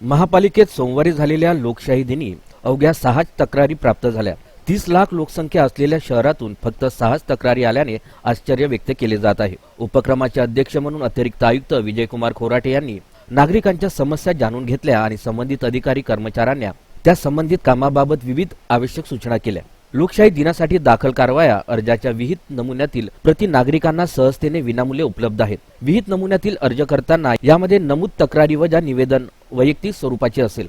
महापालिकेत सोमवारी झालेल्या लोकशाही दिनी अवघ्या सहाच तक्रारी प्राप्त झाल्या. तीस लाख लोकसंख्या असलेल्या शहरातून फक्त सहाच तक्रारी आल्याने आश्चर्य व्यक्त केले जात आहे. उपक्रमाचे अध्यक्ष म्हणून अतिरिक्त आयुक्त विजयकुमार खोराटे यांनी नागरिकांच्या समस्या जाणून घेतल्या आणि संबंधित अधिकारी कर्मचाऱ्यांना त्या संबंधित कामाबाबत विविध आवश्यक सूचना केल्या. लोकशाही दिनासाठी दाखल कारवाया अर्जाच्या विहित नमुन्यातील प्रति नागरिकांना सहजतेने विनामूल्य उपलब्ध आहेत. विहित नमुन्यातील अर्ज करताना यामध्ये नमूद तक्रारी व निवेदन वैयक्तिक स्वरूपाची असेल.